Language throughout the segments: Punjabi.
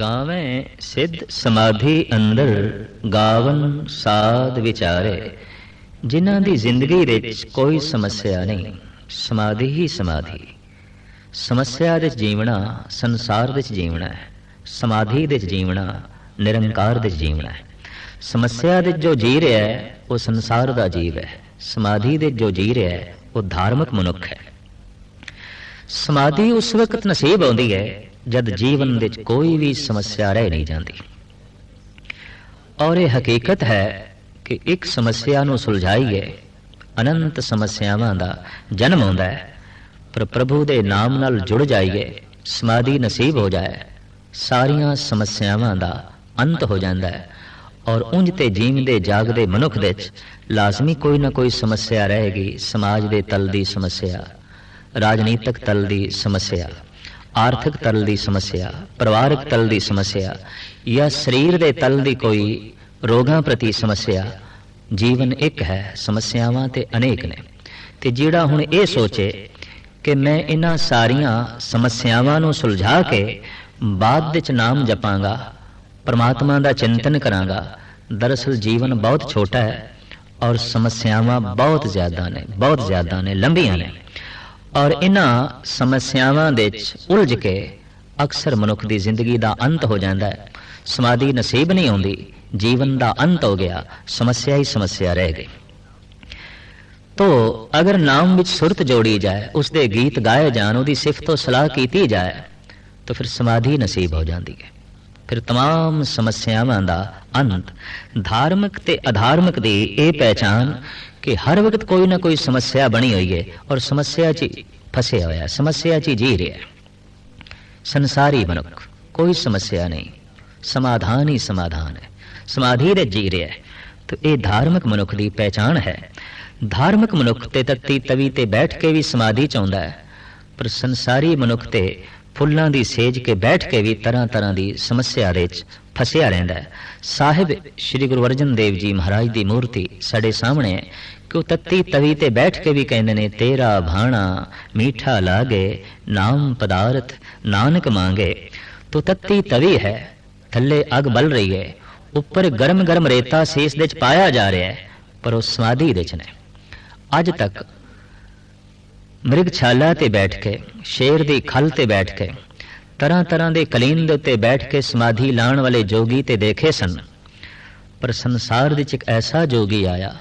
ਗਾਵੇਂ ਸਿੱਧ ਸਮਾਧੀ ਅੰਦਰ, ਗਾਵਨ ਸਾਧ ਵਿਚਾਰੇ। ਜਿਨ੍ਹਾਂ ਦੀ ਜ਼ਿੰਦਗੀ ਵਿੱਚ ਕੋਈ ਸਮੱਸਿਆ ਨਹੀਂ, ਸਮਾਧੀ ਹੀ ਸਮਾਧੀ। ਸਮੱਸਿਆ ਵਿੱਚ ਜੀਵਣਾ, ਸੰਸਾਰ ਵਿੱਚ ਜੀਵਣਾ ਹੈ। ਸਮਾਧੀ ਵਿੱਚ ਜੀਵਣਾ, ਨਿਰੰਕਾਰ ਵਿੱਚ ਜੀਵਣਾ ਹੈ। ਸਮੱਸਿਆ ਵਿੱਚ ਜੋ ਜੀ ਰਿਹਾ ਹੈ, ਉਹ ਸੰਸਾਰ ਦਾ ਜੀਵ ਹੈ। ਸਮਾਧੀ ਦੇ ਜੋ ਜੀ ਰਿਹਾ ਹੈ, ਉਹ ਧਾਰਮਿਕ ਮਨੁੱਖ ਹੈ। ਸਮਾਧੀ ਉਸ ਵਕਤ ਨਸੀਬ ਆਉਂਦੀ ਹੈ ਜਦ ਜੀਵਨ ਵਿੱਚ ਕੋਈ ਵੀ ਸਮੱਸਿਆ ਰਹਿ ਨਹੀਂ ਜਾਂਦੀ। ਔਰ ਇਹ ਹਕੀਕਤ ਹੈ ਕਿ ਇੱਕ ਸਮੱਸਿਆ ਨੂੰ ਸੁਲਝਾਈਏ, ਅਨੰਤ ਸਮੱਸਿਆਵਾਂ ਦਾ ਜਨਮ ਹੁੰਦਾ ਹੈ, ਪਰ ਪ੍ਰਭੂ ਦੇ ਨਾਮ ਨਾਲ ਜੁੜ ਜਾਈਏ, ਸਮਾਧੀ ਨਸੀਬ ਹੋ ਜਾਏ, ਸਾਰੀਆਂ ਸਮੱਸਿਆਵਾਂ ਦਾ ਅੰਤ ਹੋ ਜਾਂਦਾ ਹੈ, ਔਰ ਉਂਝ ਤੇ ਜੀਵਦੇ ਜਾਗਦੇ ਮਨੁੱਖ ਦੇ ਵਿੱਚ ਲਾਜ਼ਮੀ ਕੋਈ ਨਾ ਕੋਈ ਸਮੱਸਿਆ ਰਹੇਗੀ, ਸਮਾਜ ਦੇ ਤਲ ਦੀ ਸਮੱਸਿਆ, ਰਾਜਨੀਤਿਕ ਤਲ ਦੀ ਸਮੱਸਿਆ। ਆਰਥਿਕ ਤਲ ਦੀ ਸਮੱਸਿਆ, ਪਰਿਵਾਰਕ ਤਲ ਦੀ ਸਮੱਸਿਆ ਜਾਂ ਸਰੀਰ ਦੇ ਤਲ ਦੀ ਕੋਈ ਰੋਗਾਂ ਪ੍ਰਤੀ ਸਮੱਸਿਆ, ਜੀਵਨ ਇੱਕ ਹੈ, ਸਮੱਸਿਆਵਾਂ ਤੇ ਅਨੇਕ ਨੇ। ਤੇ ਜਿਹੜਾ ਹੁਣ ਇਹ ਸੋਚੇ ਕਿ ਮੈਂ ਇਹਨਾਂ ਸਾਰੀਆਂ ਸਮੱਸਿਆਵਾਂ ਨੂੰ ਸੁਲਝਾ ਕੇ ਬਾਅਦ ਵਿੱਚ ਨਾਮ ਜਪਾਂਗਾ, ਪਰਮਾਤਮਾ ਦਾ ਚਿੰਤਨ ਕਰਾਂਗਾ, ਦਰਅਸਲ ਜੀਵਨ ਬਹੁਤ ਛੋਟਾ ਹੈ ਔਰ ਸਮੱਸਿਆਵਾਂ ਬਹੁਤ ਜ਼ਿਆਦਾ ਨੇ, ਬਹੁਤ ਜ਼ਿਆਦਾ ਨੇ, ਲੰਬੀਆਂ ਨੇ। ਔਰ ਇਹਨਾਂ ਸਮੱਸਿਆਵਾਂ ਦੇ ਵਿੱਚ ਉਲਝ ਕੇ ਅਕਸਰ ਮਨੁੱਖ ਦੀ ਜ਼ਿੰਦਗੀ ਦਾ ਅੰਤ ਹੋ ਜਾਂਦਾ ਹੈ ਸਮਾਧੀ ਨਸੀਬ ਨਹੀਂ ਆਉਂਦੀ ਜੀਵਨ ਦਾ ਅੰਤ ਹੋ ਗਿਆ ਸਮੱਸਿਆ ਹੀ ਸਮੱਸਿਆ ਰਹਿ ਗਈ ਤੋ ਅਗਰ ਨਾਮ ਵਿੱਚ ਸੁਰਤ ਜੋੜੀ ਜਾਏ ਉਸ ਦੇ ਗੀਤ ਗਾਏ ਜਾਣ ਉਹਦੀ ਸਿਫਤ ਤੋਂ ਸਲਾਹ ਕੀਤੀ ਜਾਏ ਤਾਂ ਫਿਰ ਸਮਾਧੀ ਨਸੀਬ ਹੋ ਜਾਂਦੀ ਹੈ ਫਿਰ तमाम ਸਮੱਸਿਆਵਾਂ ਦਾ ਅੰਤ ਧਾਰਮਿਕ ਤੇ ਅਧਾਰਮਿਕ ਦੀ ਇਹ ਪਹਿਚਾਨ ਕਿ ਹਰ ਵਕਤ ਕੋਈ ਨਾ ਕੋਈ ਸਮੱਸਿਆ ਬਣੀ ਹੋਈ ਹੈ ਔਰ ਸਮੱਸਿਆ 'ਚ ਫਸਿਆ ਹੋਇਆ, ਸਮੱਸਿਆ 'ਚ ਜੀ ਰਿਹਾ ਸੰਸਾਰੀ ਮਨੁੱਖ, ਕੋਈ ਸਮੱਸਿਆ ਨਹੀਂ, ਸਮਾਧਾਨ ਹੀ ਸਮਾਧਾਨ ਹੈ, ਸਮਾਧੀ ਦੇ ਜੀ ਰਿਹਾ ਤਾਂ ਇਹ ਧਾਰਮਿਕ ਮਨੁੱਖ ਦੀ ਪਹਿਚਾਨ ਹੈ। ਧਾਰਮਿਕ ਮਨੁੱਖ ਤੇ ਤੱਤੀ ਤਵੀ ਤੇ ਬੈਠ ਕੇ ਵੀ ਸਮਾਧੀ ਚਾਹੁੰਦਾ ਹੈ, ਪਰ ਸੰਸਾਰੀ ਮਨੁੱਖ ਤੇ ਫੁੱਲਾਂ ਦੀ ਸੇਜ ਕੇ ਬੈਠ ਕੇ ਵੀ ਤਰ੍ਹਾਂ ਤਰ੍ਹਾਂ ਦੀ ਸਮੱਸਿਆ ਦੇ ਵਿੱਚ ਫਸਿਆ ਰਹਿੰਦਾ ਹੈ। ਸਾਹਿਬ ਸ੍ਰੀ ਗੁਰੂ ਅਰਜਨ ਦੇਵ ਜੀ ਮਹਾਰਾਜ ਦੀ ਮੂਰਤੀ ਸਾਡੇ ਸਾਹਮਣੇ ਹੈ। ਕਿ ਉਹ ਤਤੀ ਤਵੀ ਤੇ ਬੈਠ ਕੇ ਵੀ ਕਹਿੰਦੇ ਨੇ, ਤੇਰਾ ਭਾਣਾ ਮੀਠਾ ਲਾਗੇ, ਨਾਮ ਪਦਾਰਥ ਨਾਨਕ ਮੰਗੇ। ਤੋ ਤੱਤੀ ਤਵੀ ਹੈ, ਥੱਲੇ ਅੱਗ ਬਲ ਰਹੀ ਹੈ, ਉੱਪਰ ਗਰਮ ਗਰਮ ਰੇਤਾ ਸੀਸ ਦੇ ਚ ਪਾਇਆ ਜਾ ਰਿਹਾ ਹੈ, ਪਰ ਉਹ ਸਮਾਧੀ ਦੇ ਚ ਨੇ। ਅੱਜ ਤੱਕ ਮ੍ਰਿਗ ਛਾਲਾ ਤੇ ਬੈਠ ਕੇ, ਸ਼ੇਰ ਦੀ ਖਲ ਤੇ ਬੈਠ ਕੇ, ਤਰ੍ਹਾਂ ਤਰ੍ਹਾਂ ਦੇ ਕਲੀਨ ਦੇ ਉੱਤੇ ਬੈਠ ਕੇ ਸਮਾਧੀ ਲਾਣ ਵਾਲੇ ਜੋਗੀ ਤੇ ਦੇਖੇ ਸਨ। ਪਰ ਸੰਸਾਰ ਵਿੱਚ ਇੱਕ ਐਸਾ ਜੋਗੀ ਆਇਆ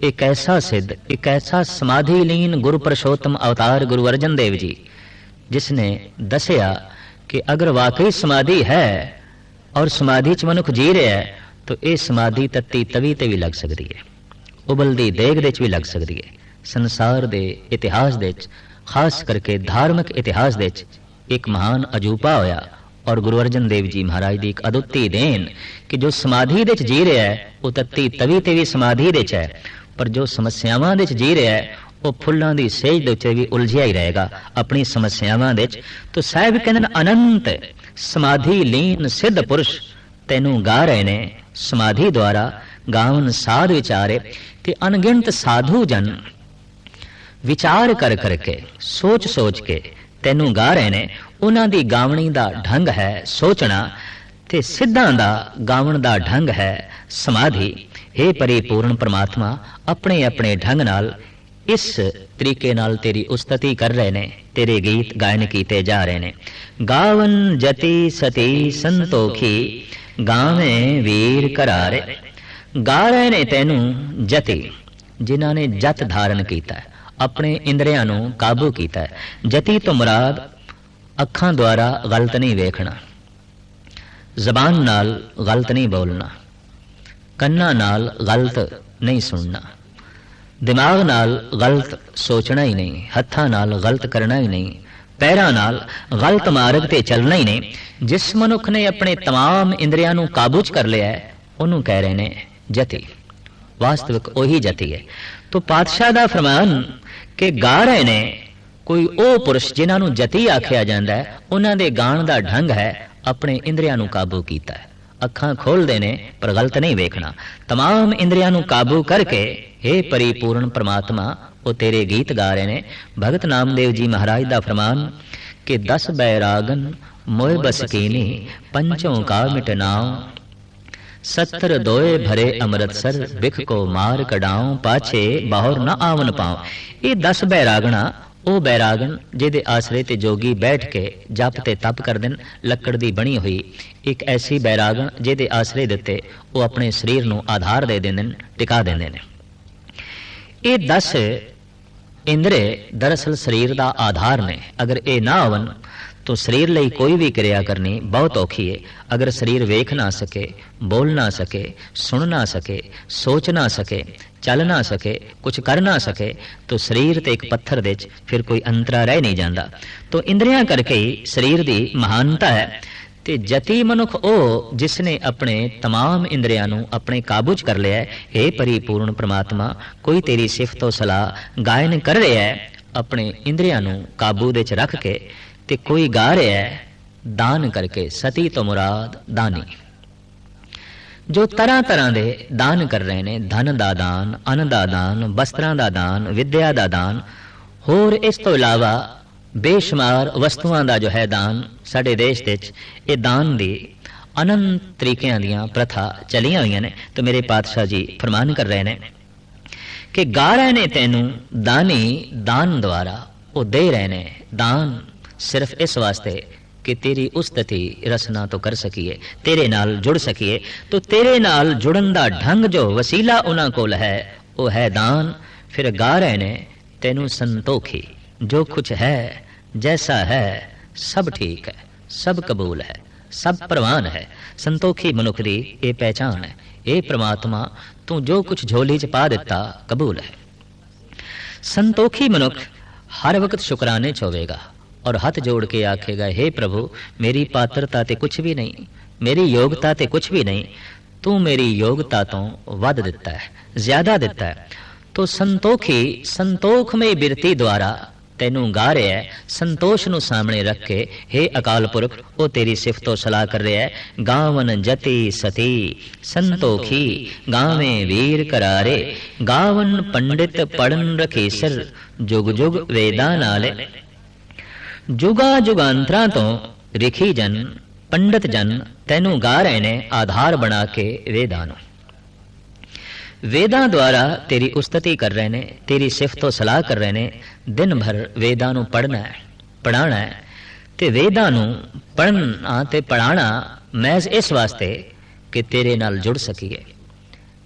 ਇੱਕ ਐਸਾ ਸਿੱਧ ਇੱਕ ਐਸਾ ਸਮਾਧੀ ਲੀਨ ਗੁਰੂ ਪ੍ਰਸ਼ੋਤਮ ਅਵਤਾਰ ਗੁਰੂ ਅਰਜਨ ਦੇਵ ਜੀ ਜਿਸ ਨੇ ਦੱਸਿਆ ਕਿ ਅਗਰ ਵਾਕਈ ਸਮਾਧੀ ਹੈ ਔਰ ਸਮਾਧੀ ਚ ਮਨੁੱਖ ਜੀ ਰਿਹਾ ਹੈ ਤਾਂ ਇਹ ਸਮਾਧੀ ਤਤੀ ਤਵੀ ਤੇ ਵੀ ਲੱਗ ਸਕਦੀ ਹੈ ਉਬਲਦੀ ਦੇਗ ਦੇ ਚ ਵੀ ਲੱਗ ਸਕਦੀ ਹੈ ਸੰਸਾਰ ਦੇ ਇਤਿਹਾਸ ਦੇ ਵਿੱਚ ਖਾਸ ਕਰਕੇ ਧਾਰਮਿਕ ਇਤਿਹਾਸ ਦੇ ਵਿੱਚ ਇੱਕ ਮਹਾਨ ਅਜੂਬਾ ਹੋਇਆ ਔਰ ਗੁਰੂ ਅਰਜਨ ਦੇਵ ਜੀ ਮਹਾਰਾਜ ਦੀ ਇੱਕ ਅਦੁੱਤੀ ਦੇਣ ਕਿ ਜੋ ਸਮਾਧੀ ਦੇ ਵਿੱਚ ਜੀ ਰਿਹਾ ਹੈ ਉਹ ਤਤੀ ਤਵੀ ਤੇ ਵੀ ਸਮਾਧੀ ਦੇ ਵਿੱਚ ਹੈ ਪਰ ਜੋ ਸਮੱਸਿਆਵਾਂ ਦੇ ਵਿੱਚ ਜੀ ਰਿਹਾ ਹੈ, ਉਹ ਫੁੱਲਾਂ ਦੀ ਸੇਜ ਦੇ ਉੱਤੇ ਵੀ ਉਲਝਿਆ ਹੀ ਰਹੇਗਾ। ਆਪਣੀ ਸਮੱਸਿਆਵਾਂ ਦੇ ਵਿੱਚ ਤਾਂ ਸਾਹਿਬ ਕਹਿੰਦੇ ਨੇ, ਅਨੰਤ, ਸਮਾਧੀ ਲੀਨ ਸਿੱਧ ਪੁਰਸ਼ ਤੈਨੂੰ ਗਾ ਰਹੇ ਨੇ। ਸਮਾਧੀ ਦੁਆਰਾ ਗਾਵਨ ਸਾਧ ਵਿਚਾਰੇ ਕਿ ਅਣਗਿਣਤ ਸਾਧੂ ਜਨ ਵਿਚਾਰ ਕਰ ਕਰਕੇ ਸੋਚ ਸੋਚ ਕੇ ਤੈਨੂੰ ਗਾ ਰਹੇ ਨੇ। ਉਹਨਾਂ ਦੀ ਗਾਵਣੀ ਦਾ ਢੰਗ ਹੈ ਸੋਚਣਾ ਤੇ ਸਿੱਧਾਂ ਦਾ ਗਾਵਣ ਦਾ ਢੰਗ ਹੈ ਸਮਾਧੀ। हे ਪਰਿਪੂਰਨ ਪ੍ਰਮਾਤਮਾ, ਆਪਣੇ ਆਪਣੇ ਢੰਗ ਨਾਲ ਇਸ ਤਰੀਕੇ ਨਾਲ ਤੇਰੀ ਉਸਤਤੀ ਕਰ ਰਹੇ ਨੇ, ਤੇਰੇ ਗੀਤ ਗਾਇਨ ਕੀਤੇ ਜਾ ਰਹੇ ਨੇ। ਗਾਵਨ ਜਤੀ ਸਤੀ ਸੰਤੋਖੀ, ਗਾਵੇਂ ਵੀਰ ਕਰਾਰੇ ਗਾ ਰਹੇ ਨੇ ਤੈਨੂੰ ਜਤੀ, ਜਿਨ੍ਹਾਂ ਨੇ ਜਤ ਧਾਰਨ ਕੀਤਾ, ਆਪਣੇ ਇੰਦਰੀਆਂ ਨੂੰ ਕਾਬੂ ਕੀਤਾ। ਜਤੀ ਤੋਂ ਮੁਰਾਦ ਅੱਖਾਂ ਦੁਆਰਾ ਗਲਤ ਨਹੀਂ ਵੇਖਣਾ, ਜ਼ਬਾਨ ਨਾਲ ਗਲਤ ਨਹੀਂ ਬੋਲਣਾ। ਕੰਨਾਂ ਨਾਲ ਗਲਤ ਨਹੀਂ ਸੁਣਨਾ ਦਿਮਾਗ ਨਾਲ ਗਲਤ ਸੋਚਣਾ ਹੀ ਨਹੀਂ ਹੱਥਾਂ ਨਾਲ ਗਲਤ ਕਰਨਾ ਹੀ ਨਹੀਂ ਪੈਰਾਂ ਨਾਲ ਗਲਤ ਮਾਰਗ ਤੇ ਚੱਲਣਾ ਹੀ ਨਹੀਂ ਜਿਸ ਮਨੁੱਖ ਨੇ ਆਪਣੇ तमाम ਇੰਦਰੀਆਂ ਨੂੰ ਕਾਬੂ 'ਚ ਕਰ ਲਿਆ ਹੈ ਉਹਨੂੰ ਕਹਿ ਰਹੇ ਨੇ ਜਤੀ ਵਾਸਤਵਿਕ ਉਹੀ ਜਤੀ ਹੈ ਤੋਂ ਪਾਤਸ਼ਾਹ ਦਾ ਫਰਮਾਨ ਕਿ ਗਾ ਰਹੇ ਨੇ ਕੋਈ ਉਹ ਪੁਰਸ਼ ਜਿਨ੍ਹਾਂ ਨੂੰ ਜਤੀ ਆਖਿਆ ਜਾਂਦਾ ਹੈ ਉਹਨਾਂ ਦੇ ਗਾਣ ਦਾ ਢੰਗ ਹੈ ਆਪਣੇ ਇੰਦਰੀਆਂ ਨੂੰ ਕਾਬੂ ਕੀਤਾ ਹੈ ਅੱਖਾਂ ਖੋਲਦੇ ਨੇ ਪਰ ਗਲਤ ਨਹੀਂ ਵੇਖਣਾ तमाम ਇੰਦਰੀਆਂ ਨੂੰ ਕਾਬੂ ਕਰਕੇ हे ਪਰਿਪੂਰਨ ਪ੍ਰਮਾਤਮਾ ਉਹ ਤੇਰੇ ਗੀਤ ਗਾ ਰਹੇ ਨੇ ਭਗਤ ਨਾਮਦੇਵ ਜੀ ਮਹਾਰਾਜ ਦਾ ਫਰਮਾਨ ਕਿ 10 ਬੈਰਾਗਨ ਮੋਇ ਬਸ ਕੀਨੀ ਪੰਚੋਂ ਕਾ ਮਿਟਨਾਉ ਸੱਤਰ ਦੋਏ ਭਰੇ ਅੰਮ੍ਰਿਤਸਰ ਬਿਖ ਕੋ ਮਾਰ ਕਢਾਉ ਪਾਛੇ ਬਾਹਰ ਨਾ ਆਵਨ ਪਾਉ ਇਹ 10 ਬੈਰਾਗਣਾ ਉਹ ਬੈਰਾਗਣ, ਜਿਹਦੇ ਆਸਰੇ ਤੇ ਜੋਗੀ ਬੈਠ ਕੇ ਜਪ ਤੇ ਤਪ ਕਰਦੇ ਨੇ ਲੱਕੜ ਦੀ ਬਣੀ ਹੋਈ ਇੱਕ ਐਸੀ ਬੈਰਾਗਣ, ਜਿਹਦੇ ਆਸਰੇ ਦਿੱਤੇ ਉਹ ਆਪਣੇ ਸਰੀਰ ਨੂੰ ਆਧਾਰ ਦੇ ਦਿੰਦੇ ਨੇ ਟਿਕਾ ਦਿੰਦੇ ਨੇ ਇਹ 10 ਇੰਦਰੇ ਦਰਅਸਲ ਸਰੀਰ ਦਾ ਆਧਾਰ ਨੇ। ਅਗਰ ਇਹ ਨਾ ਹੋਵਨ ਤੋ ਸਰੀਰ ਲਈ ਕੋਈ ਵੀ ਕਿਰਿਆ ਕਰਨੀ ਬਹੁਤ ਔਖੀ ਹੈ ਅਗਰ ਸਰੀਰ ਵੇਖ ਨਾ ਸਕੇ ਬੋਲ ਨਾ ਸਕੇ ਸੁਣ ਨਾ ਸਕੇ ਸੋਚ ਨਾ ਸਕੇ ਚੱਲ ਨਾ ਸਕੇ ਕੁਝ ਕਰ ਨਾ ਸਕੇ ਤੋ ਸਰੀਰ ਤੇ ਇੱਕ ਪੱਥਰ ਦੇ ਵਿੱਚ ਫਿਰ ਕੋਈ ਅੰਤਰਾ ਰਹਿ ਨਹੀਂ ਜਾਂਦਾ ਤੋ ਇੰਦਰੀਆਂ ਕਰਕੇ ਹੀ ਸਰੀਰ ਦੀ ਮਹਾਨਤਾ ਹੈ ਤੇ ਜਤੀ ਮਨੁੱਖ ਉਹ ਜਿਸ ਨੇ ਆਪਣੇ तमाम ਇੰਦਰੀਆਂ ਨੂੰ ਆਪਣੇ ਕਾਬੂ 'ਚ ਕਰ ਲਿਆ ਹੈ हे ਪਰਿਪੂਰਨ ਪ੍ਰਮਾਤਮਾ ਕੋਈ ਤੇਰੀ ਸਿਫਤ ਤੋਂ ਸਲਾਹ ਗਾਇਨ ਕਰ ਰਿਹਾ ਹੈ ਆਪਣੇ ਇੰਦਰੀਆਂ ਨੂੰ ਕਾਬੂ ਦੇ 'ਚ ਰੱਖ ਕੇ ਤੇ ਕੋਈ ਗਾ ਰਿਹਾ ਹੈ, ਦਾਨ ਕਰਕੇ ਸਤੀ ਤੋਂ ਮੁਰਾਦ ਦਾਨੀ। ਜੋ ਤਰ੍ਹਾਂ ਤਰ੍ਹਾਂ ਦੇ ਦਾਨ ਕਰ ਰਹੇ ਨੇ, ਧਨ ਦਾ ਦਾਨ, ਅੰਨ ਦਾ ਦਾਨ, ਵਸਤਰਾਂ ਦਾ ਦਾਨ, ਵਿਦਿਆ ਦਾ ਦਾਨ, ਹੋਰ ਇਸ ਤੋਂ ਇਲਾਵਾ ਬੇਸ਼ੁਮਾਰ ਵਸਤੂਆਂ ਦਾ ਜੋ ਹੈ ਦਾਨ, ਸਾਡੇ ਦੇਸ਼ ਦੇ ਵਿੱਚ ਇਹ ਦਾਨ ਦੀ ਅਨੰਤ ਤਰੀਕਿਆਂ ਦੀਆਂ ਪ੍ਰਥਾ ਚਲੀਆਂ ਹੋਈਆਂ ਨੇ, ਤੇ ਮੇਰੇ ਪਾਤਸ਼ਾਹ ਜੀ ਫਰਮਾਨ ਕਰ ਰਹੇ ਨੇ ਕਿ ਗਾ ਰਹੇ ਨੇ ਤੈਨੂੰ ਦਾਨੀ ਦਾਨ ਦੁਆਰਾ, ਉਹ ਦੇ ਰਹੇ ਨੇ ਦਾਨ। ਸਿਰਫ ਇਸ ਵਾਸਤੇ ਕਿ ਤੇਰੀ ਉਸਤਤੀ ਰਸਨਾ ਤੋਂ ਕਰ ਸਕੀਏ, ਤੇਰੇ ਨਾਲ ਜੁੜ ਸਕੀਏ, ਤੋ ਤੇਰੇ ਨਾਲ ਜੁੜਨ ਦਾ ਢੰਗ ਜੋ ਵਸੀਲਾ ਉਹਨਾਂ ਕੋਲ ਹੈ, ਉਹ ਹੈ ਦਾਨ, ਫਿਰ ਗਾ ਰਹੇ ਨੇ ਤੈਨੂੰ ਸੰਤੋਖੀ, ਜੋ ਕੁਝ ਹੈ, ਜੈਸਾ ਹੈ, ਸਭ ਠੀਕ ਹੈ, ਸਭ ਕਬੂਲ ਹੈ, ਸਭ ਪ੍ਰਵਾਨ ਹੈ, ਸੰਤੋਖੀ ਮਨੁੱਖ ਦੀ ਇਹ ਪਹਿਚਾਨ ਹੈ, ਇਹ ਪ੍ਰਮਾਤਮਾ ਤੂੰ ਜੋ ਕੁਝ ਝੋਲੀ 'ਚ ਪਾ ਦਿੱਤਾ, ਕਬੂਲ ਹੈ। ਸੰਤੋਖੀ ਮਨੁੱਖ ਹਰ ਵਕਤ ਸ਼ੁਕਰਾਨੇ ਚ ਹੋਵੇਗਾ। ਔਰ ਹੱਥ ਜੋੜ ਕੇ ਆਖੇਗਾ हे ਪ੍ਰਭੂ, ਮੇਰੀ ਪਾਤਰਤਾ ਤੇ ਕੁਝ ਵੀ ਨਹੀਂ, ਮੇਰੀ ਯੋਗਤਾ ਤੇ ਕੁਝ ਵੀ ਨਹੀਂ, ਤੂੰ ਮੇਰੀ ਯੋਗਤਾ ਤੋਂ ਵੱਧ ਦਿੱਤਾ ਹੈ, ਜ਼ਿਆਦਾ ਦਿੱਤਾ ਹੈ। ਤੋ ਸੰਤੋਖੀ, ਸੰਤੋਖਮਈ ਬਿਰਤੀ ਦੁਆਰਾ ਤੈਨੂੰ ਗਾ ਰਿਹਾ ਹੈ, ਸੰਤੋਸ਼ ਨੂੰ ਸਾਹਮਣੇ ਰੱਖ ਕੇ हे ਅਕਾਲ ਪੁਰਖ, ਉਹ ਤੇਰੀ ਸਿਫਤੋ ਸਲਾਹ ਕਰ ਰਿਹਾ ਹੈ, ਗਾਵਨ ਜਤੀ ਸਤੀ, ਸੰਤੋਖੀ, ਗਾਵੇਂ ਵੀਰ ਕਰਾਰੇ, ਗਾਵਨ ਪੰਡਿਤ ਪੜਨ ਰਖੇਸਰ, ਜੁਗ ਜੁਗ ਵੇਦਾਂ ਨਾਲੇ ਜੁਗਾ ਜੁਗਾਂਤਰਾਂ ਤੋਂ ਰਿਖੀ ਜਨ, ਪੰਡਤ ਜਨ, ਤੈਨੂੰ ਗਾ ਰਹੇ ਨੇ ਆਧਾਰ ਬਣਾ ਕੇ ਵੇਦਾਂ ਨੂੰ। ਵੇਦਾਂ ਦੁਆਰਾ ਤੇਰੀ ਉਸਤਤੀ ਕਰ ਰਹੇ ਨੇ ਤੇਰੀ ਸਿਫਤ ਸਲਾਹ ਕਰ ਰਹੇ ਨੇ ਦਿਨ ਭਰ ਵੇਦਾਂ ਨੂੰ ਪੜਨਾ ਹੈ ਪੜਾਣਾ ਹੈ, ਤੇ ਵੇਦਾਂ ਨੂੰ ਪੜਨਾ ਤੇ ਪੜਾਣਾ ਮਹਿਜ਼ ਇਸ ਵਾਸਤੇ ਕਿ ਤੇਰੇ ਨਾਲ ਜੁੜ ਸਕੀਏ,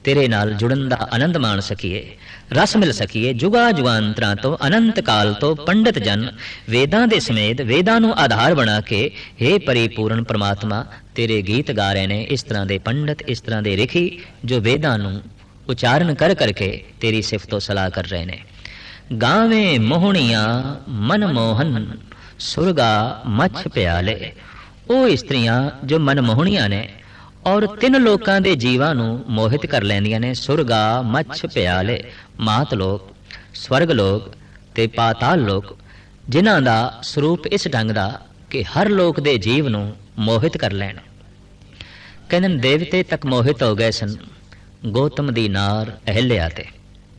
ਤੇਰੇ ਨਾਲ ਜੁੜਨ ਦਾ ਆਨੰਦ ਮਾਣ ਸਕੀਏ ਰਸ ਮਿਲ ਸਕੀਏ। ਜੁਗਾ ਜੁਗਾਂਤਰਾਂ ਤੋਂ ਅਨੰਤ ਕਾਲ ਤੋਂ ਪੰਡਿਤ ਜਨ। ਵੇਦਾਂ ਦੇ ਸਮੇਤ ਵੇਦਾਂ ਨੂੰ ਆਧਾਰ ਬਣਾ ਕੇ हे ਪਰਿਪੂਰਨ ਪ੍ਰਮਾਤਮਾ, ਤੇਰੇ ਗੀਤ ਗਾ ਰਹੇ ਨੇ। ਇਸ ਤਰ੍ਹਾਂ ਦੇ ਪੰਡਿਤ, ਇਸ ਤਰ੍ਹਾਂ ਦੇ ਰਿਖੀ, ਜੋ ਵੇਦਾਂ ਨੂੰ ਉਚਾਰਨ ਕਰ ਕਰਕੇ ਤੇਰੀ ਸਿਫਤੋ ਸਲਾਹ ਕਰ ਰਹੇ ਨੇ। ਗਾਵੇਂ ਮੋਹਣੀਆਂ ਮਨ ਮੋਹਨ, ਸੁਰਗਾ ਮੱਛ ਪਿਆਲੇ। ਉਹ ਇਸਤਰੀਆਂ ਜੋ ਮਨ ਮੋਹਣੀਆਂ ਨੇ ਔਰ ਤਿੰਨ ਲੋਕਾਂ ਦੇ ਜੀਵਾਂ ਨੂੰ ਮੋਹਿਤ ਕਰ ਲੈਂਦੀਆਂ ਨੇ, ਸੁਰਗਾ, ਮੱਛ, ਪਿਆਲੇ, ਮਾਤ ਲੋਕ, ਸਵਰਗ ਲੋਕ ਤੇ ਪਾਤਾਲ ਲੋਕ, ਜਿਨ੍ਹਾਂ ਦਾ ਸਰੂਪ ਇਸ ਢੰਗ ਦਾ ਕਿ ਹਰ ਲੋਕ ਦੇ ਜੀਵ ਨੂੰ ਮੋਹਿਤ ਕਰ ਲੈਣ। ਕਹਿੰਦੇ ਦੇਵਤੇ ਤੱਕ ਮੋਹਿਤ ਹੋ ਗਏ ਸਨ। ਗੋਤਮ ਦੀ ਨਾਰ ਅਹਿਲਿਆ ਤੇ।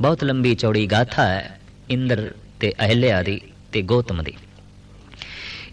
ਬਹੁਤ ਲੰਬੀ ਚੌੜੀ ਗਾਥਾ ਹੈ, ਇੰਦਰ ਤੇ ਅਹਿਲਿਆ ਦੀ ਤੇ ਗੋਤਮ ਦੀ।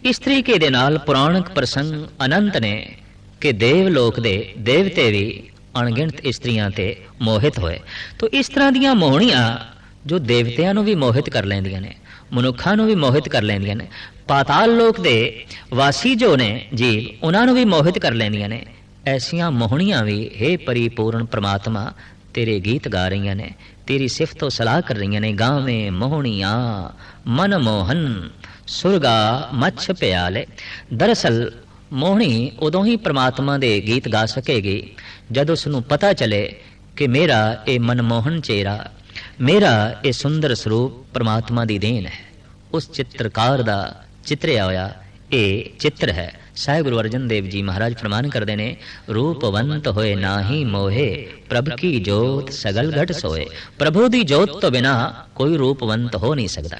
ਇਸ ਤਰੀਕੇ ਦੇ ਨਾਲ ਪੁਰਾਣਕ ਪ੍ਰਸੰਗ ਅਨੰਤ ਨੇ ਕਿ ਦੇਵ ਲੋਕ ਦੇ ਦੇਵਤੇ ਵੀ ਅਣਗਿਣਤ ਇਸਤਰੀਆਂ ਤੇ ਮੋਹਿਤ ਹੋਏ। ਤੋ ਇਸ ਤਰ੍ਹਾਂ ਦੀਆਂ ਮੋਹਣੀਆਂ ਜੋ ਦੇਵਤਿਆਂ ਨੂੰ ਵੀ ਮੋਹਿਤ ਕਰ ਲੈਂਦੀਆਂ ਨੇ, ਮਨੁੱਖਾਂ ਨੂੰ ਵੀ ਮੋਹਿਤ ਕਰ ਲੈਂਦੀਆਂ ਨੇ, ਪਾਤਾਲ ਲੋਕ ਦੇ ਵਾਸੀ ਜੋ ਨੇ ਜੀਵ, ਉਹਨਾਂ ਨੂੰ ਵੀ ਮੋਹਿਤ ਕਰ ਲੈਂਦੀਆਂ ਨੇ। ਐਸੀਆਂ ਮੋਹਣੀਆਂ ਵੀ हे ਪਰਿਪੂਰਨ ਪ੍ਰਮਾਤਮਾ, ਤੇਰੇ ਗੀਤ ਗਾ ਰਹੀਆਂ ਨੇ, ਤੇਰੀ ਸਿਫਤ ਤੋਂ ਸਲਾਹ ਕਰ ਰਹੀਆਂ ਨੇ, ਗਾਵੇਂ ਮੋਹਣੀਆਂ, ਮਨ ਮੋਹਨ, ਸੁਰਗਾ ਮੱਛ ਪਿਆਲੇ। ਦਰਅਸਲ ਮੋਹਣੀ ਉਦੋਂ ਹੀ ਪ੍ਰਮਾਤਮਾ ਦੇ ਗੀਤ ਗਾ ਸਕੇਗੀ, ਜਦ ਉਸ ਨੂੰ ਪਤਾ ਚਲੇ ਕਿ ਮੇਰਾ ਇਹ ਮਨਮੋਹਨ ਚਿਹਰਾ, ਮੇਰਾ ਇਹ ਸੁੰਦਰ ਸਰੂਪ ਪ੍ਰਮਾਤਮਾ ਦੀ ਦੇਣ ਹੈ। ਉਸ ਚਿੱਤਰਕਾਰ ਦਾ ਚਿੱਤਰਿਆ ਹੋਇਆ ਇਹ ਚਿੱਤਰ ਹੈ। ਸਾਹਿਬ ਗੁਰੂ ਅਰਜਨ ਦੇਵ ਜੀ ਮਹਾਰਾਜ ਫਰਮਾਨ ਕਰਦੇ ਨੇ, ਰੂਪਵੰਤ ਹੋਏ ਨਾਹੀ ਮੋਹੇ, ਪ੍ਰਭ ਕੀ ਜੋਤ ਸਗਲ ਘਟ ਸੋਏ ਪ੍ਰਭੂ ਦੀ ਜੋਤ ਤੋਂ ਬਿਨਾ ਕੋਈ ਰੂਪਵੰਤ ਹੋ ਨਹੀਂ ਸਕਦਾ।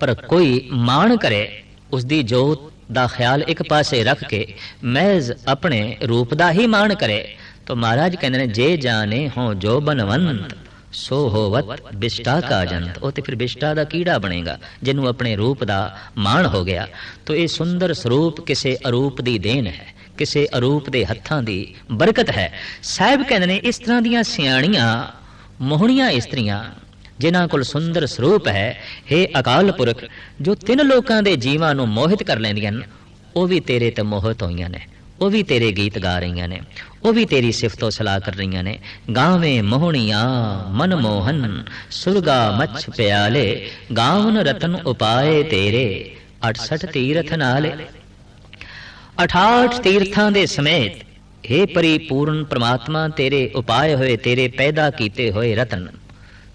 ਪਰ ਕੋਈ ਮਾਣ ਕਰੇ, ਉਸ ਦੀ ਜੋਤ ਦਾ ਖਿਆਲ ਇੱਕ ਪਾਸੇ ਰੱਖ ਕੇ ਮਹਿਜ਼ ਆਪਣੇ ਰੂਪ ਦਾ ਹੀ ਮਾਣ ਕਰੇ, ਤਾਂ ਮਹਾਰਾਜ ਕਹਿੰਦੇ ਨੇ, ਜੇ ਜਾਣੇ ਹੋ ਜੋ ਬਨਵੰਤ, ਸੋ ਹੋਵਤ ਬਿਸ਼ਟਾ ਕਾ ਜੰਤ। ਉਹ ਤੇ ਫਿਰ ਬਿਸ਼ਟਾ ਦਾ ਕੀੜਾ ਬਣੇਗਾ, ਜਿਹਨੂੰ ਆਪਣੇ ਰੂਪ ਦਾ ਮਾਣ ਹੋ ਗਿਆ। ਤੋ ਇਹ ਸੁੰਦਰ ਸਰੂਪ ਕਿਸੇ ਅਰੂਪ ਦੀ ਦੇਣ ਹੈ, ਕਿਸੇ ਅਰੂਪ ਦੇ ਹੱਥਾਂ ਦੀ ਬਰਕਤ ਹੈ। ਸਾਹਿਬ ਕਹਿੰਦੇ ਨੇ, ਇਸ ਤਰ੍ਹਾਂ ਦੀਆਂ ਸਿਆਣੀਆਂ, ਮੋਹਣੀਆਂ ਇਸਤਰੀਆਂ ਜਿਨ੍ਹਾਂ ਕੋਲ ਸੁੰਦਰ ਸਰੂਪ ਹੈ हे ਅਕਾਲ ਪੁਰਖ, ਜੋ ਤਿੰਨ ਲੋਕਾਂ ਦੇ ਜੀਵਾਂ ਨੂੰ ਮੋਹਿਤ ਕਰ ਲੈਂਦੀਆਂ ਹਨ, ਉਹ ਵੀ ਤੇਰੇ ਤੇ ਮੋਹਿਤ ਹੋਈਆਂ ਨੇ, ਉਹ ਵੀ ਤੇਰੇ ਗੀਤ ਗਾ ਰਹੀਆਂ ਨੇ, ਉਹ ਵੀ ਤੇਰੀ ਸਿਫਤੋ ਸਲਾਹ ਕਰ ਰਹੀਆਂ ਨੇ। ਗਾਵੇਂ ਮੋਹਣੀਆਂ ਮਨ ਮੋਹਨ, ਸੁਰਗਾ ਮੱਛ ਪਿਆਲੇ, ਗਾਵਨ ਰਤਨ ਉਪਾਏ ਤੇਰੇ 68 ਤੀਰਥ ਨਾਲੇ। 68 ਤੀਰਥਾਂ ਦੇ ਸਮੇਤ हे ਪਰਿਪੂਰਨ ਪ੍ਰਮਾਤਮਾ, ਤੇਰੇ ਉਪਾਏ ਹੋਏ, ਤੇਰੇ ਪੈਦਾ ਕੀਤੇ ਹੋਏ ਰਤਨ।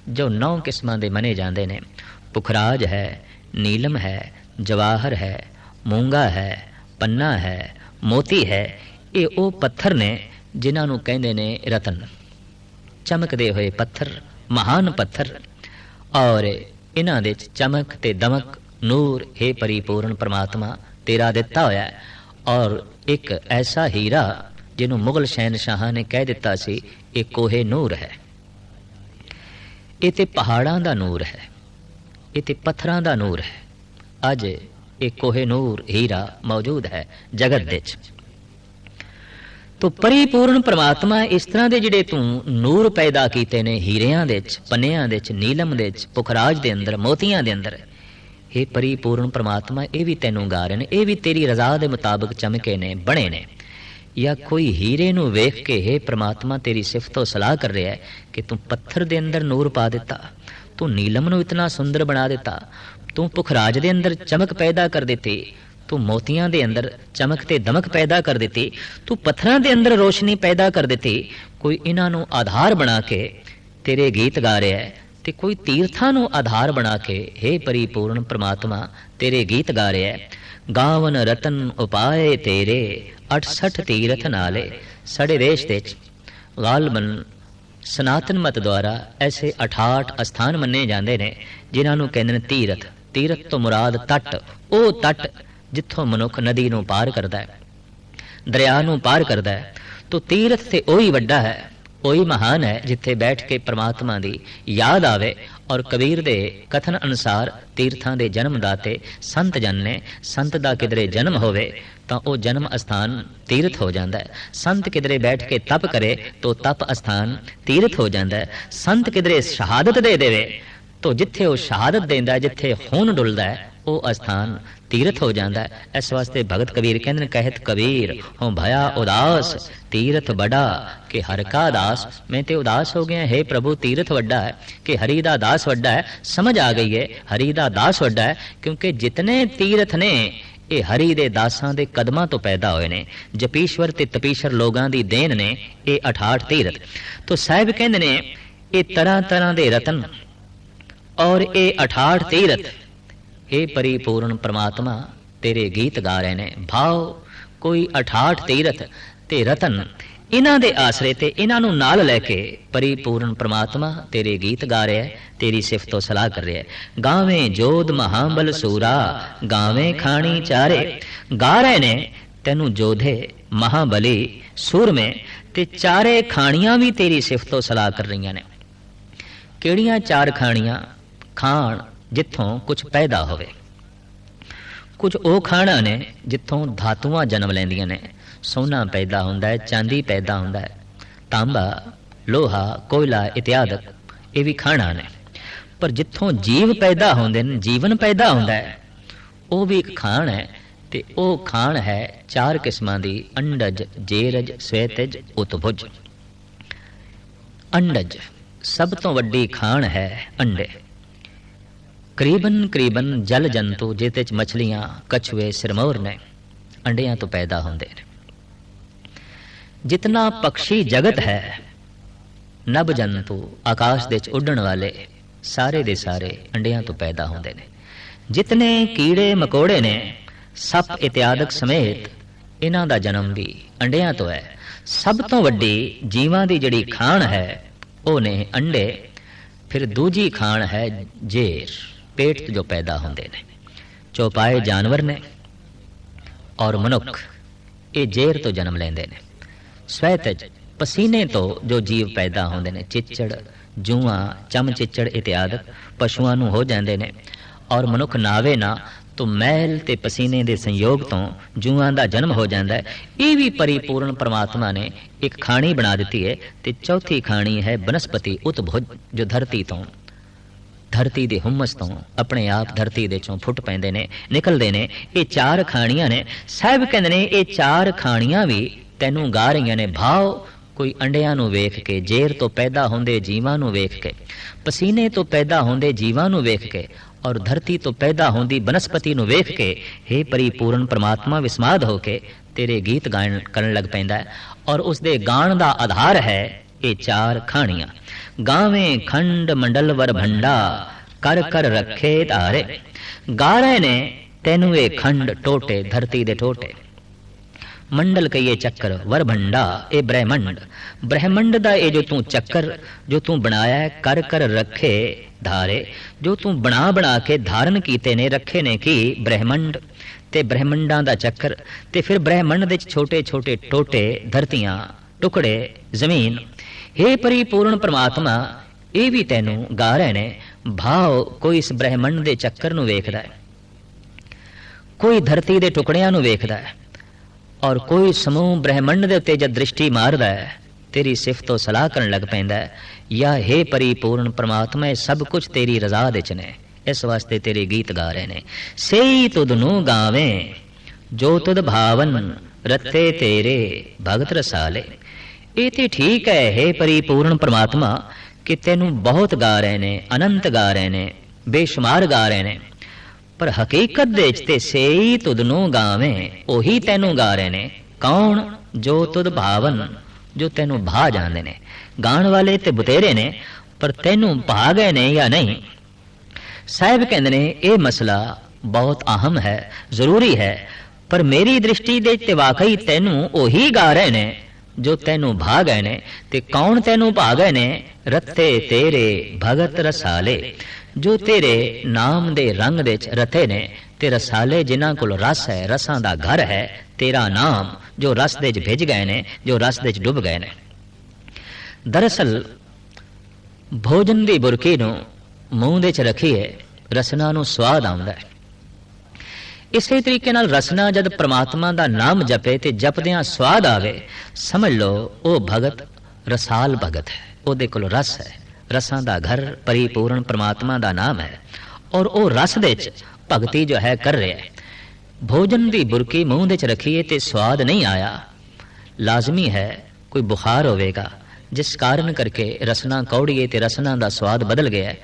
ਜੋ ਨੌ ਕਿਸਮਾਂ ਦੇ ਮੰਨੇ ਜਾਂਦੇ ਨੇ। ਪੁਖਰਾਜ ਹੈ, ਨੀਲਮ ਹੈ, ਜਵਾਹਰ ਹੈ, ਮੂੰਗਾ ਹੈ, ਪੰਨਾ ਹੈ, ਮੋਤੀ ਹੈ, ਇਹ ਉਹ ਪੱਥਰ ਨੇ ਜਿਨ੍ਹਾਂ ਨੂੰ ਕਹਿੰਦੇ ਨੇ ਰਤਨ। ਚਮਕਦੇ ਹੋਏ ਪੱਥਰ, ਮਹਾਨ ਪੱਥਰ, ਔਰ ਇਹਨਾਂ ਦੇ ਚਮਕ ਤੇ ਦਮਕ, ਨੂਰ, ਹੈ ਪਰਿਪੂਰਨ ਪ੍ਰਮਾਤਮਾ, ਤੇਰਾ ਦਿੱਤਾ ਹੋਇਆ ਹੈ। ਔਰ ਇੱਕ ਐਸਾ ਹੀਰਾ ਜਿਹਨੂੰ ਮੁਗਲ ਸ਼ਹਿਨशाह ਨੇ ਕਹਿ ਦਿੱਤਾ ਸੀ, ਇਹ ਕੋਹੇ ਨੂਰ ਹੈ। ਇਹ ਤੇ ਪਹਾੜਾਂ ਦਾ ਨੂਰ ਹੈ। ਇਹ ਤੇ ਪੱਥਰਾਂ ਦਾ ਨੂਰ ਹੈ। ਅੱਜ ਇਹ ਕੋਹੇ ਨੂਰ, ਹੀਰਾ ਮੌਜੂਦ ਹੈ ਜਗਤ ਦੇ ਵਿੱਚ। ਤੋ ਪਰਿਪੂਰਨ ਪ੍ਰਮਾਤਮਾ ਇਸ ਤਰ੍ਹਾਂ ਦੇ ਜਿਹੜੇ ਤੂੰ ਨੂਰ ਪੈਦਾ ਕੀਤੇ ਨੇ ਹੀਰਿਆਂ ਦੇ ਵਿੱਚ, ਪੰਨਿਆਂ ਦੇ ਵਿੱਚ, ਨੀਲਮ ਦੇ ਵਿੱਚ, ਪੁਖਰਾਜ ਦੇ ਅੰਦਰ, ਮੋਤੀਆਂ ਦੇ ਅੰਦਰ, ਇਹ ਪਰਿਪੂਰਨ ਪ੍ਰਮਾਤਮਾ ਇਹ ਵੀ ਤੈਨੂੰ ਗਾ ਰਹੇ ਨੇ, ਇਹ ਵੀ ਤੇਰੀ ਰਜ਼ਾ ਦੇ ਮੁਤਾਬਕ ਚਮਕੇ ਨੇ, ਬਣੇ ਨੇ। ਜਾਂ ਕੋਈ ਹੀਰੇ ਨੂੰ ਵੇਖ ਕੇ ਹੈ ਪ੍ਰਮਾਤਮਾ ਤੇਰੀ ਸਿਫਤੋ ਸਲਾਹ ਕਰ ਰਿਹਾ ਹੈ ਕਿ ਤੂੰ ਪੱਥਰ ਦੇ ਅੰਦਰ ਨੂਰ ਪਾ ਦਿੱਤਾ ਤੂੰ ਨੀਲਮ ਨੂੰ ਇਤਨਾ ਸੁੰਦਰ ਬਣਾ ਦਿੱਤਾ ਤੂੰ ਪੁਖਰਾਜ ਦੇ ਅੰਦਰ ਚਮਕ ਪੈਦਾ ਕਰ ਦਿੱਤੀ ਤੂੰ ਮੋਤੀਆਂ ਦੇ ਅੰਦਰ ਚਮਕ ਤੇ ਦਮਕ ਪੈਦਾ ਕਰ ਦਿੱਤੀ ਤੂੰ ਪੱਥਰਾਂ ਦੇ ਅੰਦਰ ਰੋਸ਼ਨੀ ਪੈਦਾ ਕਰ ਦਿੱਤੀ ਕੋਈ ਇਹਨਾਂ ਨੂੰ ਆਧਾਰ ਬਣਾ ਕੇ ਤੇਰੇ ਗੀਤ ਗਾ ਰਿਹਾ ਹੈ ਤੇ ਕੋਈ ਤੀਰਥਾਂ ਨੂੰ ਆਧਾਰ ਬਣਾ ਕੇ हे ਪਰਿਪੂਰਨ ਪ੍ਰਮਾਤਮਾ, ਤੇਰੇ ਗੀਤ ਗਾ ਰਿਹਾ ਹੈ। ਗਾਵਨ ਰਤਨ ਉਪਾਏ ਤੇਰੇ 68 ਤੀਰਥ ਨਾਲੇ, ਸੜੇ ਦੇਸ਼ ਦੇ ਵਿੱਚ। ਗਾਲਬਨ ਸਨਾਤਨ ਮਤ ਦੁਆਰਾ ਐਸੇ 68 ਅਸਥਾਨ ਮੰਨੇ ਜਾਂਦੇ ਨੇ, ਜਿਨ੍ਹਾਂ ਨੂੰ ਕਹਿੰਦੇ ਨੇ ਤੀਰਥ। ਤੀਰਥ ਤੋਂ ਮੁਰਾਦ ਤਟ, ਉਹ ਤਟ ਜਿੱਥੋਂ ਮਨੁੱਖ ਨਦੀ ਨੂੰ ਪਾਰ ਕਰਦਾ ਹੈ, ਦਰਿਆ ਨੂੰ ਪਾਰ ਕਰਦਾ ਹੈ। ਤੋ ਤੀਰਥ ਤੇ ਉਹੀ ਵੱਡਾ ਹੈ ਉਹੀ ਮਹਾਨ ਹੈ ਜਿੱਥੇ ਬੈਠ ਕੇ ਪ੍ਰਮਾਤਮਾ ਦੀ ਯਾਦ ਆਵੇ ਔਰ ਕਬੀਰ ਦੇ ਕਥਨ ਅਨੁਸਾਰ ਤੀਰਥਾਂ ਦੇ ਜਨਮ ਦਾਤੇ ਸੰਤ ਜਨ ਨੇ, ਸੰਤ ਦਾ ਕਿਧਰੇ ਜਨਮ ਹੋਵੇ ਤਾਂ ਉਹ ਜਨਮ ਅਸਥਾਨ ਤੀਰਥ ਹੋ ਜਾਂਦਾ ਹੈ। ਸੰਤ ਕਿਧਰੇ ਬੈਠ ਕੇ ਤਪ ਕਰੇ ਤਾਂ ਤਪ ਅਸਥਾਨ ਤੀਰਥ ਹੋ ਜਾਂਦਾ ਹੈ। ਸੰਤ ਕਿਧਰੇ ਸ਼ਹਾਦਤ ਦੇ ਦੇਵੇ ਤਾਂ ਜਿੱਥੇ ਉਹ ਸ਼ਹਾਦਤ ਦਿੰਦਾ ਜਿੱਥੇ ਖੂਨ ਡੁੱਲਦਾ ਹੈ ਉਹ ਅਸਥਾਨ ਤੀਰਥ ਹੋ ਜਾਂਦਾ ਹੈ। ਇਸ ਵਾਸਤੇ ਭਗਤ ਕਬੀਰ ਕਹਿੰਦੇ ਨੇ, ਕਹਿਤ ਕਬੀਰ ਹੋ ਭਇਆ ਉਦਾਸ, ਤੀਰਥ ਬੜਾ ਕਿ ਹਰ ਕਾ ਦਾਸ। ਮੈਂ ਤੇ ਉਦਾਸ ਹੋ ਗਿਆ, ਹੈ ਪ੍ਰਭੂ, ਤੀਰਥ ਵੱਡਾ ਹੈ ਕਿ ਹਰੀ ਦਾ ਦਾਸ ਵੱਡਾ ਹੈ। ਸਮਝ ਆ ਗਈ ਹੈ ਹਰੀ ਦਾ ਦਾਸ ਵੱਡਾ ਹੈ ਕਿਉਂਕਿ ਜਿਤਨੇ ਤੀਰਥ ਨੇ, ਇਹ ਹਰੀ ਦੇ ਦਾਸਾਂ ਦੇ ਕਦਮਾਂ ਤੋਂ ਪੈਦਾ ਹੋਏ ਨੇ। ਜਪੀਸ਼ਵਰ ਤੇ ਤਪੀਸ਼ਰ ਲੋਕਾਂ ਦੀ ਦੇਣ ਨੇ ਇਹ 68 ਤੀਰਥ। ਤੋਂ ਸਾਹਿਬ ਕਹਿੰਦੇ ਨੇ, ਇਹ ਤਰ੍ਹਾਂ ਤਰ੍ਹਾਂ ਦੇ ਰਤਨ ਔਰ ਇਹ 68 ਤੀਰਥ ਇਹ ਪਰਿਪੂਰਨ ਪ੍ਰਮਾਤਮਾ, ਤੇਰੇ ਗੀਤ ਗਾ ਰਹੇ ਨੇ। ਭਾਵ ਕੋਈ 68 ਤੀਰਥ ਤੇ ਰਤਨ ਇਹਨਾਂ ਦੇ ਆਸਰੇ ਤੇ ਇਹਨਾਂ ਨੂੰ ਨਾਲ ਲੈ ਕੇ ਪਰਿਪੂਰਨ ਪ੍ਰਮਾਤਮਾ ਤੇਰੇ ਗੀਤ ਗਾ ਰਿਹਾ ਹੈ, ਤੇਰੀ ਸਿਫਤੋ ਸਲਾਹ ਕਰ ਰਿਹਾ ਹੈ। ਗਾਵੇਂ ਜੋਧ ਮਹਾਬਲ ਸੂਰਾ, ਗਾਵੇਂ ਖਾਣੀ ਚਾਰੇ। ਗਾ ਰਹੇ ਨੇ ਤੈਨੂੰ ਜੋਧੇ ਮਹਾਬਲੀ ਸੂਰਮੇ ਤੇ ਚਾਰੇ ਖਾਣੀਆਂ ਵੀ ਤੇਰੀ ਸਿਫਤੋ ਸਲਾਹ ਕਰ ਰਹੀਆਂ ਨੇ। ਕਿਹੜੀਆਂ ਚਾਰ ਖਾਣੀਆਂ? ਖਾਣ ਜਿੱਥੋਂ ਕੁਝ ਪੈਦਾ ਹੋਵੇ। ਕੁਝ ਉਹ ਖਾਣਾ ਨੇ ਜਿੱਥੋਂ ਧਾਤੂਆਂ ਜਨਮ ਲੈਂਦੀਆਂ ਨੇ। ਸੋਨਾ ਪੈਦਾ ਹੁੰਦਾ ਹੈ, ਚਾਂਦੀ ਪੈਦਾ ਹੁੰਦਾ ਹੈ, ਤਾਂਬਾ, ਲੋਹਾ, ਕੋਇਲਾ ਇਤਿਆਦਿਕ ਇਹ ਵੀ ਖਾਣਾ ਨੇ। ਪਰ ਜਿੱਥੋਂ ਜੀਵ ਪੈਦਾ ਹੁੰਦੇ ਨੇ, ਜੀਵਨ ਪੈਦਾ ਹੁੰਦਾ ਹੈ, ਉਹ ਵੀ ਖਾਣ ਹੈ ਤੇ ਉਹ ਖਾਣ ਹੈ ਚਾਰ ਕਿਸਮਾਂ ਦੀ, ਅੰਡਜ, ਜੇਰਜ, ਸਵੇਤਜ, ਉਤਭੁਜ। ਅੰਡਜ, ਸਭ ਤੋਂ ਵੱਡੀ ਖਾਣ ਹੈ ਅੰਡੇ। ਕਰੀਬਨ ਕਰੀਬਨ ਜਲ ਜੰਤੂ ਜਿਹਦੇ ਚ ਮਛਲੀਆਂ, ਕਛੂਏ, ਸਿਰਮੌਰ ਨੇ ਅੰਡਿਆਂ ਤੋਂ ਪੈਦਾ ਹੁੰਦੇ ਨੇ। ਜਿਤਨਾ ਪੰਛੀ ਜਗਤ ਹੈ, ਨਭ ਜੰਤੂ ਆਕਾਸ਼ ਦੇ ਚ ਉੱਡਣ ਵਾਲੇ ਸਾਰੇ ਦੇ ਸਾਰੇ ਅੰਡਿਆਂ ਤੋਂ ਪੈਦਾ ਹੁੰਦੇ ਨੇ। ਜਿਤਨੇ ਕੀੜੇ ਮਕੌੜੇ ਨੇ, ਸੱਪ ਇਤਿਆਦਕ ਸਮੇਤ ਇਹਨਾਂ ਦਾ ਜਨਮ ਵੀ ਅੰਡਿਆਂ ਤੋਂ ਹੈ। ਸਭ ਤੋਂ ਵੱਡੀ ਜੀਵਾਂ ਦੀ ਜਿਹੜੀ ਖਾਣ ਹੈ, ਉਹ ਨੇ ਅੰਡੇ। ਫਿਰ ਦੂਜੀ ਖਾਣ ਹੈ ਜੇਰ। ਪੇਟ ਤੋਂ ਪੈਦਾ ਹੁੰਦੇ ਨੇ, ਚੌਪਾਏ ਜਾਨਵਰ ਨੇ ਔਰ ਮਨੁੱਖ, ਇਹ ਜੇਰ ਤੋਂ ਜਨਮ ਲੈਂਦੇ ਨੇ। ਸਵੈਤਜ ਪਸੀਨੇ ਤੋਂ ਜੋ ਜੀਵ ਪੈਦਾ ਹੁੰਦੇ ਨੇ, ਚਿੱਚੜ, ਜੂਆਂ, ਚਮ ਚਿੱਚੜ ਇਤਿਆਦ, ਪਸ਼ੂਆਂ ਨੂੰ ਹੋ ਜਾਂਦੇ ਨੇ। ਔਰ ਮਨੁੱਖ ਨਾਵੇ ਨਾ, ਤੋ ਮੈਲ ਤੇ ਪਸੀਨੇ ਦੇ ਸੰਯੋਗ ਤੋਂ ਜੂਆਂ ਦਾ ਜਨਮ ਹੋ ਜਾਂਦਾ ਹੈ। ਇਹ ਵੀ ਪਰਿਪੂਰਨ ਪ੍ਰਮਾਤਮਾ ਨੇ ਇੱਕ ਖਾਣੀ ਬਣਾ ਦਿੱਤੀ ਹੈ ਤੇ ਚੌਥੀ ਖਾਣੀ ਹੈ ਬਨਸਪਤੀ ਉਤਭੁਜ ਜੋ ਧਰਤੀ ਤੋਂ ਧਰਤੀ ਦੇ ਹਮਸ ਤੋਂ ਆਪਣੇ ਆਪ ਧਰਤੀ ਦੇ ਚੋਂ ਫੁੱਟ ਪੈਂਦੇ ਨੇ, ਨਿਕਲਦੇ ਨੇ। ਇਹ ਚਾਰ ਖਾਣੀਆਂ ਨੇ। ਸਾਹਿਬ ਕਹਿੰਦੇ ਨੇ, ਇਹ ਚਾਰ ਖਾਣੀਆਂ ਵੀ ਤੈਨੂੰ ਗਾ ਰਹੀਆਂ ਨੇ। ਭਾਵ ਕੋਈ ਅੰਡਿਆਂ ਨੂੰ ਵੇਖ ਕੇ, ਜੇਰ ਤੋਂ ਪੈਦਾ ਹੁੰਦੇ ਜੀਵਾਂ ਨੂੰ ਵੇਖ ਕੇ, ਪਸੀਨੇ ਤੋਂ ਪੈਦਾ ਹੁੰਦੇ ਜੀਵਾਂ ਨੂੰ ਵੇਖ ਕੇ, ਔਰ ਧਰਤੀ ਤੋਂ ਪੈਦਾ ਹੁੰਦੀ ਬਨਸਪਤੀ ਨੂੰ ਵੇਖ ਕੇ हे ਪਰਿਪੂਰਨ ਪ੍ਰਮਾਤਮਾ ਵਿਸਮਾਦ ਹੋ ਕੇ ਤੇਰੇ ਗੀਤ ਗਾਣ ਕਰਨ ਲੱਗ ਪੈਂਦਾ ਹੈ। ਔਰ ਉਸ ਦੇ ਗਾਣ ਦਾ ਆਧਾਰ ਹੈ ਇਹ ਚਾਰ ਖਾਣੀਆਂ। ਗਾਵੇਂ ਖੰਡ ਮੰਡਲ ਭੰਡਾ, ਕਰ ਕਰ ਰੱਖੇ ਧਾਰੇ। ਗਾ ਰਹੇ ਨੇ, ਤੈਨੂੰ ਇਹ ਖੰਡ ਟੋਟੇ, ਧਰਤੀ ਦੇ ਟੋਟੇ। ਮੰਡਲ ਕਹੀਏ ਚੱਕਰ, ਵਰ ਭੰਡਾ, ਇਹ ਬ੍ਰਹਿਮੰਡ। ਬ੍ਰਹਿਮੰਡ ਦਾ ਇਹ ਜੋ ਤੂੰ ਚੱਕਰ, ਜੋ ਤੂੰ ਬਣਾਇਆ ਕਰ ਕਰ ਰੱਖੇ ਧਾਰੇ। ਜੋ ਤੂੰ ਬਣਾ ਬਣਾ ਕੇ ਧਾਰਨ ਕੀਤੇ ਨੇ, ਰੱਖੇ ਨੇ ਕੀ? ਬ੍ਰਹਿਮੰਡ। ਤੇ ਬ੍ਰਹਿਮੰਡਾਂ ਦਾ ਚੱਕਰ, ਤੇ ਫਿਰ ਬ੍ਰਹਿਮੰਡ ਦੇ ਛੋਟੇ ਛੋਟੇ ਟੋਟੇ, ਧਰਤੀਆਂ, ਟੁਕੜੇ, ਜ਼ਮੀਨ। हे ਪਰਿਪੂਰਨ ਪ੍ਰਮਾਤਮਾ, ਇਹ ਵੀ ਤੈਨੂੰ ਗਾ ਰਹੇ ਨੇ ਭਾਵ ਕੋਈ ਇਸ ਬ੍ਰਹਿਮੰਡ ਦੇ ਚੱਕਰ ਨੂੰ ਵੇਖਦਾ ਹੈ। ਕੋਈ ਧਰਤੀ ਦੇ ਟੁਕੜਿਆਂ ਨੂੰ ਵੇਖਦਾ ਹੈ ਔਰ ਕੋਈ ਸਮੂਹ ਬ੍ਰਹਿਮੰਡ ਦੇ ਉੱਤੇ ਜਦ ਦ੍ਰਿਸ਼ਟੀ ਮਾਰਦਾ ਹੈ, ਤੇਰੀ ਸਿਫਤ ਤੋਂ ਸਲਾਹ ਕਰਨ ਲੱਗ ਪੈਂਦਾ ਹੈ ਜਾਂ हे ਪਰਿਪੂਰਨ ਪ੍ਰਮਾਤਮਾ, ਇਹ ਸਭ ਕੁਝ ਤੇਰੀ ਰਜ਼ਾ ਦੇ ਚ ਨੇ, ਇਸ ਵਾਸਤੇ ਤੇਰੇ ਗੀਤ ਗਾ ਰਹੇ ਨੇ ਸੇਈ ਤੁਧ ਨੂੰ ਗਾਵੇਂ, ਜੋ ਤੁਧ ਭਾਵਨ, ਰਤੇ ਤੇਰੇ ਭਗਤ ਰਸਾਲੇ। ਇਹ ਤੇ ਠੀਕ ਹੈ हे ਪਰਿਪੂਰਨ ਪ੍ਰਮਾਤਮਾ, ਕਿ ਤੈਨੂੰ ਬਹੁਤ ਗਾ ਰਹੇ ਨੇ, ਅਨੰਤ ਗਾ ਰਹੇ ਨੇ, ਬੇਸ਼ੁਮਾਰ ਗਾ ਰਹੇ ਨੇ। ਪਰ ਹਕੀਕਤ ਦੇ ਵਿੱਚ ਤੇ ਸੇਈ ਤੁਧ ਨੂੰ ਗਾਵੇਂ, ਉਹੀ ਤੈਨੂੰ ਗਾ ਰਹੇ ਨੇ। ਕੌਣ? ਜੋ ਤੁਧ ਭਾਵਨ, ਜੋ ਤੈਨੂੰ ਭਾ ਜਾਂਦੇ ਨੇ। ਗਾਣ ਵਾਲੇ ਤੇ ਬਤੇਰੇ ਨੇ, ਪਰ ਤੈਨੂੰ ਭਾ ਗਏ ਨੇ ਜਾਂ ਨਹੀਂ? ਸਾਹਿਬ ਕਹਿੰਦੇ ਨੇ, ਇਹ ਮਸਲਾ ਬਹੁਤ ਅਹਿਮ ਹੈ, ਜ਼ਰੂਰੀ ਹੈ। ਪਰ ਮੇਰੀ ਦ੍ਰਿਸ਼ਟੀ ਦੇ ਤੇ ਵਾਕਈ ਤੈਨੂੰ ਉਹੀ ਗਾ ਰਹੇ ਨੇ। ਜੋ ਤੈਨੂੰ ਭਾ ਗਏ ਨੇ ਤੇ ਕੌਣ ਤੈਨੂੰ ਭਾ ਗਏ ਨੇ ਰੱਤੇ ਤੇਰੇ ਭਗਤ ਰਸਾਲੇ। ਜੋ ਤੇਰੇ ਨਾਮ ਦੇ ਰੰਗ ਦੇ ਚ ਰਤੇ ਨੇ ਤੇ ਰਸਾਲੇ ਜਿਨ੍ਹਾਂ ਕੋਲ ਰਸ ਹੈ, ਰਸਾਂ ਦਾ ਘਰ ਹੈ, ਤੇਰਾ ਨਾਮ ਜੋ ਰਸ ਦੇ ਚ ਭਿੱਜ ਗਏ ਨੇ, ਜੋ ਰਸ ਦੇ ਚ ਡੁੱਬ ਗਏ ਨੇ। ਦਰਅਸਲ ਭੋਜਨ ਦੀ ਬੁਰਕੀ ਨੂੰ ਮੂੰਹ ਦੇ ਚ ਰੱਖੀਏ, ਰਸਨਾ ਨੂੰ ਸਵਾਦ ਆਉਂਦਾ ਹੈ। ਇਸੇ ਤਰੀਕੇ ਨਾਲ ਰਸਨਾ ਜਦ ਪ੍ਰਮਾਤਮਾ ਦਾ ਨਾਮ ਜਪੇ ਤੇ ਜਪਦਿਆਂ ਸਵਾਦ ਆਵੇ, ਸਮਝ ਲਓ, ਉਹ ਭਗਤ, ਰਸਾਲ ਭਗਤ ਹੈ। ਉਹਦੇ ਕੋਲ ਰਸ ਹੈ। ਰਸਾਂ ਦਾ ਘਰ ਪਰਿਪੂਰਨ ਪ੍ਰਮਾਤਮਾ ਦਾ ਨਾਮ ਹੈ। ਔਰ ਉਹ ਰਸ ਦੇ ਚ ਭਗਤੀ ਜੋ ਹੈ ਕਰ ਰਿਹਾ ਹੈ। ਭੋਜਨ ਦੀ ਬੁਰਕੀ ਮੂੰਹ ਦੇ ਚ ਰੱਖੀਏ ਤੇ ਸਵਾਦ ਨਹੀਂ ਆਇਆ। ਲਾਜ਼ਮੀ ਹੈ, ਕੋਈ ਬੁਖਾਰ ਹੋਵੇਗਾ। ਜਿਸ ਕਾਰਨ ਕਰਕੇ ਰਸਨਾ ਕੌੜੀਏ ਤੇ ਰਸਨਾ ਦਾ ਸਵਾਦ ਬਦਲ ਗਿਆ ਹੈ।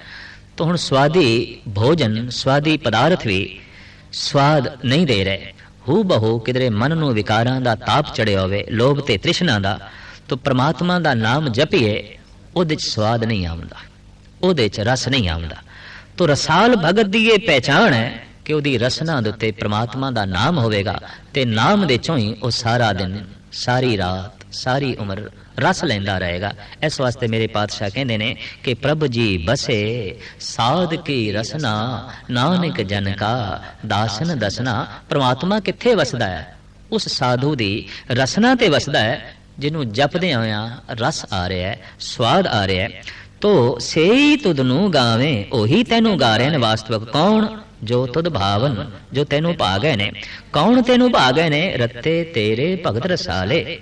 ਤਾਂ ਹੁਣ ਸਵਾਦੀ ਭੋਜਨ, ਸਵਾਦੀ ਪਦਾਰਥ ਵੀ ਸਵਾਦ ਨਹੀਂ ਦੇ ਰਹੇ। ਹੂ ਬਹੂ ਕਿਦਰੇ ਮਨ ਨੂੰ ਵਿਕਾਰਾਂ ਦਾ ਤਾਪ ਚੜਿਆ ਹੋਵੇ, ਲੋਭ ਤੇ ਤ੍ਰਿਸ਼ਨਾ ਦਾ, ਤਾਂ ਪ੍ਰਮਾਤਮਾ ਦਾ ਨਾਮ ਜਪੀਏ, ਉਹਦੇ ਚ ਸਵਾਦ ਨਹੀਂ ਆਉਂਦਾ। ਉਹਦੇ ਚ ਰਸ ਨਹੀਂ ਆਉਂਦਾ। ਤੋ ਰਸਾਲ ਭਗਤ ਦੀ ਇਹ ਪਹਿਚਾਣ ਹੈ ਕਿ ਉਹਦੀ ਰਸਨਾ ਦੇ ਉੱਤੇ ਪ੍ਰਮਾਤਮਾ ਦਾ ਨਾਮ ਹੋਵੇਗਾ ਤੇ ਨਾਮ ਦੇ ਚੋਂ ਹੀ ਉਹ ਸਾਰਾ ਦਿਨ, ਸਾਰੀ ਰਾਤ, ਸਾਰੀ ਉਮਰ ਰਸ ਲੈਂਦਾ ਰਹੇਗਾ। ਇਸ ਵਾਸਤੇ ਮੇਰੇ ਪਾਤਸ਼ਾਹ ਕਹਿੰਦੇ ਨੇ ਕਿ ਪ੍ਰਭ ਜੀ ਬਸੇ, ਸਾਧ ਕੀ ਰਸਨਾ, ਨਾਨਕ ਜਨ ਕਾ, ਦਾਸਨ ਦਸਨਾ, ਪ੍ਰਮਾਤਮਾ ਕਿੱਥੇ ਵਸਦਾ ਹੈ? ਉਸ ਸਾਧੂ ਦੀ ਰਸਨਾ ਤੇ ਵਸਦਾ ਹੈ, ਜਿਹਨੂੰ ਜਪਦੇ ਹੋਇਆਂ ਰਸ ਆ ਰਿਹਾ ਹੈ, ਸਵਾਦ ਆ ਰਿਹਾ ਹੈ। ਤੋ ਸੇਈ ਤੁਧ ਨੂੰ ਗਾਵੇਂ, ਉਹੀ ਤੈਨੂੰ ਗਾ ਰਹੇ ਨੇ ਵਾਸਤਵਕ ਕੌਣ? ਜੋ ਤੁਧ ਭਾਵਨ, ਜੋ ਤੈਨੂੰ ਭਾ ਗਏ ਨੇ। ਕੌਣ ਤੈਨੂੰ ਭਾ ਗਏ ਨੇ? ਰੱਤੇ ਤੇਰੇ ਭਗਤ ਰਸਾਲੇ।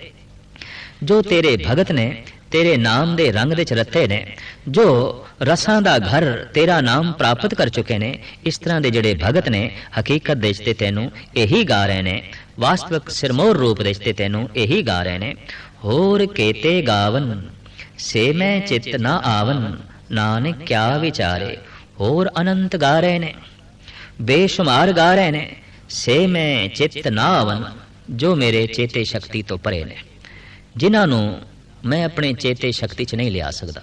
ਜੋ ਤੇਰੇ ਭਗਤ ਨੇ, ਤੇਰੇ ਨਾਮ ਦੇ ਰੰਗ ਦੇ ਚ ਨੇ, ਜੋ ਰਸਾਂ ਦਾ ਘਰ ਤੇਰਾ ਨਾਮ ਪ੍ਰਾਪਤ ਕਰ ਚੁੱਕੇ ਨੇ, ਇਸ ਤਰ੍ਹਾਂ ਦੇ ਜਿਹੜੇ ਭਗਤ ਨੇ, ਹਕੀਕਤ ਦੇ ਤੇ ਤੈਨੂੰ ਇਹੀ ਗਾ ਰਹੇ ਨੇ, ਵਾਸਤਵਿਕ ਸਿਰਮੌਰ ਰੂਪ ਦੇ ਤੇ ਤੈਨੂੰ ਇਹੀ ਗਾ ਰਹੇ ਨੇ। ਹੋਰ ਕੇਤੇ ਗਾਵਨ, ਸੇ ਮੈਂ ਚਿੱਤ ਨਾ ਆਵਨ, ਨਾਨਕ ਕਿਆ ਵਿਚਾਰੇ, ਹੋਰ ਅਨੰਤ ਗਾ ਰਹੇ ਨੇ। ਬੇਸ਼ੁਮਾਰ ਗਾ ਰਹੇ ਨੇ, ਸੇ ਮੈਂ ਚਿੱਤ ਨਾ ਆਵਨ, ਜੋ ਮੇਰੇ ਚੇਤੇ ਸ਼ਕਤੀ ਤੋਂ ਪਰੇ ਨੇ। ਜਿਨ੍ਹਾਂ ਨੂੰ ਮੈਂ ਆਪਣੇ ਚੇਤੇ ਸ਼ਕਤੀ 'ਚ ਨਹੀਂ ਲਿਆ ਸਕਦਾ।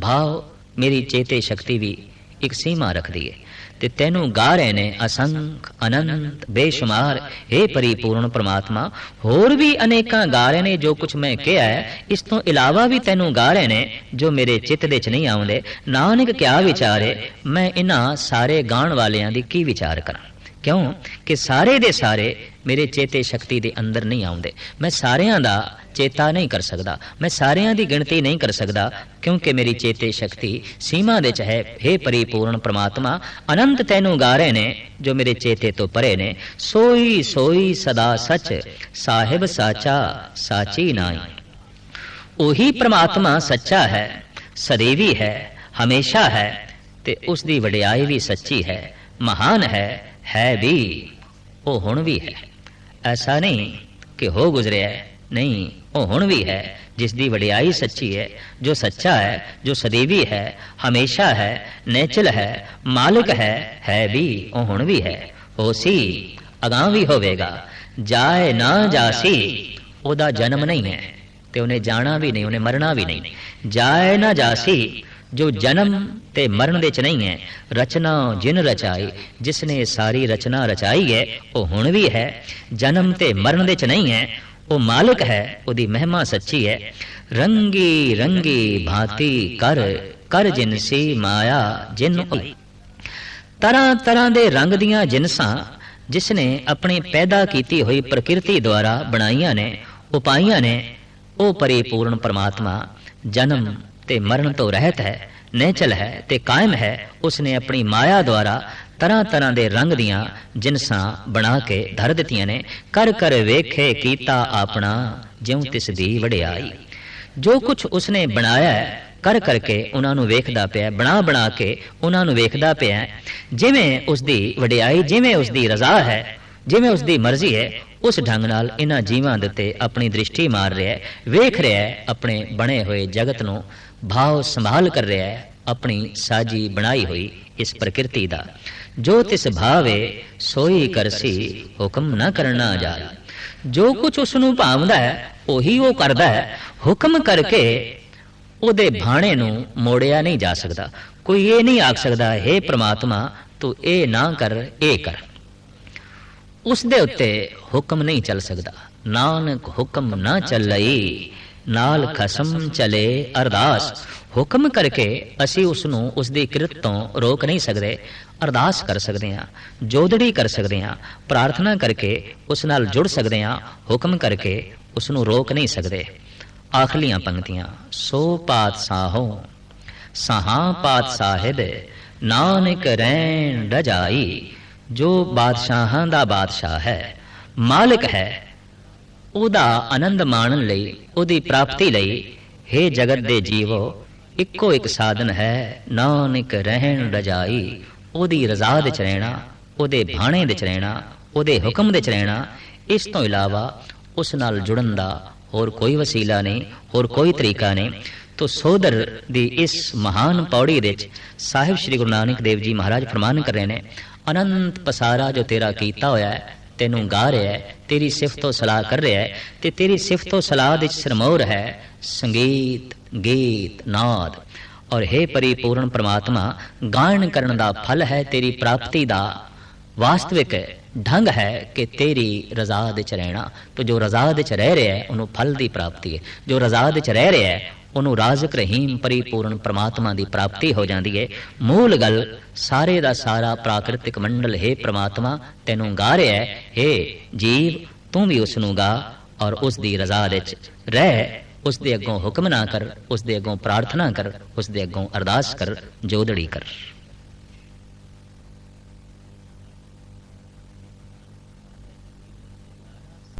ਭਾਵ, ਮੇਰੀ ਚੇਤੇ ਸ਼ਕਤੀ ਵੀ ਇੱਕ ਸੀਮਾ ਰੱਖਦੀ ਹੈ ਤੇ ਤੈਨੂੰ ਗਾ ਰਹੇ ਨੇ ਅਸੰਖ, ਅਨੰਤ, ਬੇਸ਼ੁਮਾਰ हे ਪਰਿਪੂਰਨ ਪ੍ਰਮਾਤਮਾ, ਹੋਰ ਵੀ ਅਨੇਕਾਂ ਗਾ ਰਹੇ ਨੇ ਜੋ ਕੁਝ ਮੈਂ ਕਿਹਾ ਹੈ। ਇਸ ਤੋਂ ਇਲਾਵਾ ਵੀ ਤੈਨੂੰ ਗਾ ਰਹੇ ਨੇ ਜੋ ਮੇਰੇ ਚਿੱਤ ਦੇ ਚ ਨਹੀਂ ਆਉਂਦੇ। ਨਾਨਕ ਕਿਆ ਵਿਚਾਰੇ, ਮੈਂ ਇਹਨਾਂ ਸਾਰੇ ਗਾਣ ਵਾਲਿਆਂ ਦੀ ਕੀ ਵਿਚਾਰ ਕਰਾਂ? ਕਿਉਂ? ਕਿ ਸਾਰੇ ਦੇ ਸਾਰੇ ਮੇਰੇ ਚੇਤੇ ਸ਼ਕਤੀ ਦੇ ਅੰਦਰ ਨਹੀਂ ਆਉਂਦੇ। ਮੈਂ ਸਾਰਿਆਂ ਦਾ ਚੇਤਾ ਨਹੀਂ ਕਰ ਸਕਦਾ। ਮੈਂ ਸਾਰਿਆਂ ਦੀ ਗਿਣਤੀ ਨਹੀਂ ਕਰ ਸਕਦਾ, ਕਿਉਂਕਿ ਮੇਰੀ ਚੇਤੇ ਸ਼ਕਤੀ ਸੀਮਾ ਦੇ ਚ ਹੈ। हे ਪਰਿਪੂਰਨ ਪ੍ਰਮਾਤਮਾ, ਅਨੰਤ ਤੈਨੂੰ ਗਾ ਰਹੇ ਨੇ, ਜੋ ਮੇਰੇ ਚੇਤੇ ਤੋਂ ਪਰੇ ਨੇ। ਸੋਈ ਸੋਈ ਸਦਾ ਸਚ, ਸਾਹਿਬ ਸਾਚਾ, ਸਾਚੀ ਨਾਈ ਉਹੀ ਪ੍ਰਮਾਤਮਾ ਸੱਚਾ ਹੈ, ਸਦੀਵੀ ਹੈ, ਹਮੇਸ਼ਾ ਹੈ, ਤੇ ਉਸ ਦੀ ਵਡਿਆਈ ਵੀ ਸੱਚੀ ਹੈ, ਮਹਾਨ ਹੈ ਹੈ ਵੀ, ਉਹ ਹੁਣ ਵੀ ਹੈ। ਐਸਾ ਨਹੀਂ ਕਿ ਹੋ ਗੁਜ਼ਰਿਆ ਨਹੀਂ, ਉਹ ਹੁਣ ਵੀ ਹੈ ਜਿਸ ਦੀ ਵਡਿਆਈ ਸੱਚੀ ਹੈ, ਜੋ ਸੱਚਾ ਹੈ, ਜੋ ਸਦੀਵੀ ਹੈ, ਹਮੇਸ਼ਾ ਹੈ ਨੇਚਲ ਹੈ, ਮਾਲਕ ਹੈ ਹੈ ਵੀ, ਉਹ ਹੁਣ ਵੀ ਹੈ। ਹੋ ਸੀ ਵੀ ਹੋਵੇਗਾ, ਜਾਏ ਨਾ ਜਾਸੀ, ਉਹਦਾ ਜਨਮ ਨਹੀਂ ਹੈ, ਤੇ ਉਹਨੇ ਜਾਣਾ ਵੀ ਨਹੀਂ, ਉਹਨੇ ਮਰਨਾ ਵੀ ਨਹੀਂ। ਜਾਏ ਨਾ ਜਾਸੀ, ਜੋ ਜਨਮ ਤੇ ਮਰਨ ਦੇ ਚ ਨਹੀਂ ਹੈ, ਰਚਨਾ ਜਿਨ ਰਚਾਈ ਜਿਸ ਨੇ ਸਾਰੀ ਰਚਨਾ ਰਚਾਈ ਹੈ, ਉਹ ਹੁਣ ਵੀ ਹੈ, ਜਨਮ ਤੇ ਮਰਨ ਦੇ ਚ ਨਹੀਂ ਹੈ ਉਹ ਮਾਲਕ ਹੈ, ਉਹਦੀ ਮਹਿਮਾ ਸੱਚੀ ਹੈ। ਰੰਗੀ ਰੰਗੀ ਭਾਂਤੀ ਕਰ ਕਰ ਜਿਨਸੀ ਮਾਇਆ, ਜਿਨ ਉਲੀ। ਤਰ੍ਹਾਂ ਤਰ੍ਹਾਂ ਦੇ ਰੰਗ ਦੀਆਂ ਜਿਨਸਾਂ ਜਿਸ ਨੇ ਆਪਣੀ ਪੈਦਾ ਕੀਤੀ ਹੋਈ ਪ੍ਰਕਿਰਤੀ ਦੁਆਰਾ ਬਣਾਈਆਂ ਨੇ ਉਪਾਈਆਂ ਨੇ, ਉਹ ਪਰਿਪੂਰਨ ਪਰਮਾਤਮਾ, ਜਨਮ ਤੇ ਮਰਨ ਤੋਂ ਰਹਿਤ ਹੈ, ਨੇਚਲ ਹੈ ਤੇ ਕਾਇਮ ਹੈ ਉਸ ਨੇ ਆਪਣੀ ਮਾਇਆ ਦੁਆਰਾ ਤਰ੍ਹਾਂ ਤਰ੍ਹਾਂ ਦੇ ਰੰਗ ਦੀਆਂ ਜਿਨਸਾਂ ਬਣਾ ਕੇ ਧਰ ਦਿੱਤੀਆਂ ਨੇ ਕਰ ਕਰ ਵੇਖੇ ਕੀਤਾ ਆਪਣਾ, ਜਿਉ ਤਿਸ ਦੀ ਵਡਿਆਈ। ਜੋ ਕੁਝ ਉਸਨੇ ਬਣਾਇਆ ਹੈ ਕਰ ਕਰਕੇ ਉਹਨਾਂ ਨੂੰ ਵੇਖਦਾ ਪਿਆ ਬਣਾ ਬਣਾ ਕੇ ਉਹਨਾਂ ਨੂੰ ਵੇਖਦਾ ਪਿਆ ਜਿਵੇਂ ਉਸ ਦੀ ਵਡਿਆਈ, ਜਿਵੇਂ ਉਸ ਦੀ ਰਜ਼ਾ ਹੈ, ਜਿਵੇਂ ਉਸ ਦੀ ਮਰਜ਼ੀ ਹੈ, ਉਸ ਢੰਗ ਨਾਲ ਇਹਨਾਂ ਜੀਵਾਂ ਦੇ ਉੱਤੇ ਆਪਣੀ ਦ੍ਰਿਸ਼ਟੀ ਮਾਰ ਰਿਹਾ ਹੈ, ਵੇਖ ਰਿਹਾ ਹੈ, ਆਪਣੇ ਬਣੇ ਹੋਏ ਜਗਤ ਨੂੰ ਭਾਵ ਸੰਭਾਲ ਕਰ ਰਿਹਾ ਹੈ। ਆਪਣੀ ਸਾਜੀ ਬਣਾਈ ਹੋਈ ਇਸ ਪ੍ਰਕਿਰਤੀ ਦਾ। ਜੋ ਤਿਸ ਭਾਵੇ, ਸੋਈ ਕਰਸੀ ਹੁਕਮ ਨਾ ਕਰਨਾ ਜਾਏ। ਜੋ ਕੁਝ ਉਸ ਨੂੰ ਭਾਵਦਾ ਹੈ, ਉਹੀ ਉਹ ਕਰਦਾ ਹੈ। ਹੁਕਮ ਕਰਕੇ ਉਹਦੇ ਭਾਣੇ ਨੂੰ ਮੋੜਿਆ ਨਹੀਂ ਜਾ ਸਕਦਾ। ਕੋਈ ਇਹ ਨਹੀਂ ਆਖ ਸਕਦਾ, ਹੈ ਪ੍ਰਮਾਤਮਾ, ਤੂੰ ਇਹ ਨਾ ਕਰ, ਇਹ ਕਰ। ਉਸ ਦੇ ਉੱਤੇ ਹੁਕਮ ਨਹੀਂ ਚੱਲ ਸਕਦਾ। ਨਾਨਕ ਹੁਕਮ ਨਾ ਚੱਲਈ, ਨਾਲ ਖਸਮ ਚਲੇ ਅਰਦਾਸ। ਹੁਕਮ ਕਰਕੇ ਅਸੀਂ ਉਸ ਨੂੰ ਉਸ ਦੀ ਕਿਰਤ ਤੋਂ ਰੋਕ ਨਹੀਂ ਸਕਦੇ, ਅਰਦਾਸ ਕਰ ਸਕਦੇ ਹਾਂ ਜੋਦੜੀ ਕਰ ਸਕਦੇ ਹਾਂ, ਪ੍ਰਾਰਥਨਾ ਕਰਕੇ ਉਸ ਨਾਲ ਜੁੜ ਸਕਦੇ ਹਾਂ, ਹੁਕਮ ਕਰਕੇ ਉਸ ਨੂੰ ਰੋਕ ਨਹੀਂ ਸਕਦੇ। ਆਖਲੀਆਂ ਪੰਕਤੀਆਂ, ਸੋ ਪਾਤਸ਼ਾਹੋ ਸਹਾ ਪਾਤ ਸਾਹਿਬ ਨਾਨਕ ਰਹਿਣ ਰਜਾਈ, ਜੋ ਬਾਦਸ਼ਾਹਾਂ ਦਾ ਬਾਦਸ਼ਾਹ ਹੈ, ਮਾਲਕ ਹੈ, ਉਹਦਾ ਆਨੰਦ ਮਾਣਨ ਲਈ, ਉਹਦੀ ਪ੍ਰਾਪਤੀ ਲਈ हे ਜਗਤ ਦੇ ਜੀਵੋ ਇੱਕੋ ਇੱਕ ਸਾਧਨ ਹੈ, ਨਾਨਕ ਰਹਿਣ ਰਜਾਈ। ਉਹਦੀ ਰਜ਼ਾ ਦੇ ਚ ਰਹਿਣਾ, ਉਹਦੇ ਭਾਣੇ ਦੇ ਚ ਰਹਿਣਾ, ਉਹਦੇ ਹੁਕਮ ਦੇ ਚ ਰਹਿਣਾ, ਇਸ ਤੋਂ ਇਲਾਵਾ ਉਸ ਨਾਲ ਜੁੜਨ ਦਾ ਹੋਰ ਕੋਈ ਵਸੀਲਾ ਨਹੀਂ, ਹੋਰ ਕੋਈ ਤਰੀਕਾ ਨਹੀਂ। ਤੋ ਸੋਦਰ ਦੀ ਇਸ ਮਹਾਨ ਪੌੜੀ ਵਿੱਚ ਸਾਹਿਬ ਸ੍ਰੀ ਗੁਰੂ ਨਾਨਕ ਦੇਵ ਜੀ ਮਹਾਰਾਜ ਫਰਮਾਨ ਕਰ ਰਹੇ ਨੇ, ਅਨੰਤ ਪਸਾਰਾ ਜੋ ਤੇਰਾ ਕੀਤਾ ਹੋਇਆ ਹੈ ਤੈਨੂੰ ਗਾ ਰਿਹਾ ਹੈ, ਤੇਰੀ ਸਿਫਤੋ ਸਲਾਹ ਕਰ ਰਿਹਾ ਹੈ ਤੇ ਤੇਰੀ ਸਿਫਤੋ ਸਲਾਹ ਵਿੱਚ ਸਰਮੌਰ ਹੈ। ਸੰਗੀਤ, ਗੀਤ, ਨਾਦ। ਔਰ हे ਪਰਿਪੂਰਨ ਪ੍ਰਮਾਤਮਾ, ਗਾਇਨ ਕਰਨ ਦਾ ਫਲ ਹੈ ਤੇਰੀ ਪ੍ਰਾਪਤੀ ਦਾ। ਵਾਸਤਵਿਕ ਢੰਗ ਹੈ ਕਿ ਤੇਰੀ ਰਜ਼ਾ ਦੇ ਚ ਰਹਿਣਾ। ਤੋ ਜੋ ਰਜ਼ਾ ਦੇ ਚ ਰਹਿ ਰਿਹਾ ਹੈ, ਉਹਨੂੰ ਫਲ ਦੀ ਪ੍ਰਾਪਤੀ ਹੈ। ਜੋ ਰਜ਼ਾ ਦੇ ਚ ਰਹਿ ਰਿਹਾ ਹੈ ਉਹਨੂੰ ਰਾਜ਼ਕ ਰਹੀਮ ਪਰਿਪੂਰਨ ਪ੍ਰਮਾਤਮਾ ਦੀ ਪ੍ਰਾਪਤੀ ਹੋ ਜਾਂਦੀ ਹੈ ਮੂਲ ਗੱਲ, ਸਾਰੇ ਦਾ ਸਾਰਾ ਪ੍ਰਾਕਿਰਤਿਕ ਮੰਡਲ ਹੈ ਪ੍ਰਮਾਤਮਾ, ਤੈਨੂੰ ਗਾ ਰਿਹਾ ਹੈ। हे ਜੀਵ, ਤੂੰ ਵੀ ਉਸ ਨੂੰ ਗਾ ਔਰ ਉਸ ਦੀ ਰਜ਼ਾ ਵਿੱਚ ਰਹਿ ਉਸ ਦੇ ਅੱਗੋਂ ਹੁਕਮ ਨਾ ਕਰ ਉਸ ਦੇ ਅੱਗੋਂ ਪ੍ਰਾਰਥਨਾ ਕਰ ਉਸ ਦੇ ਅੱਗੋਂ ਅਰਦਾਸ ਕਰ ਜੋਦੜੀ ਕਰ।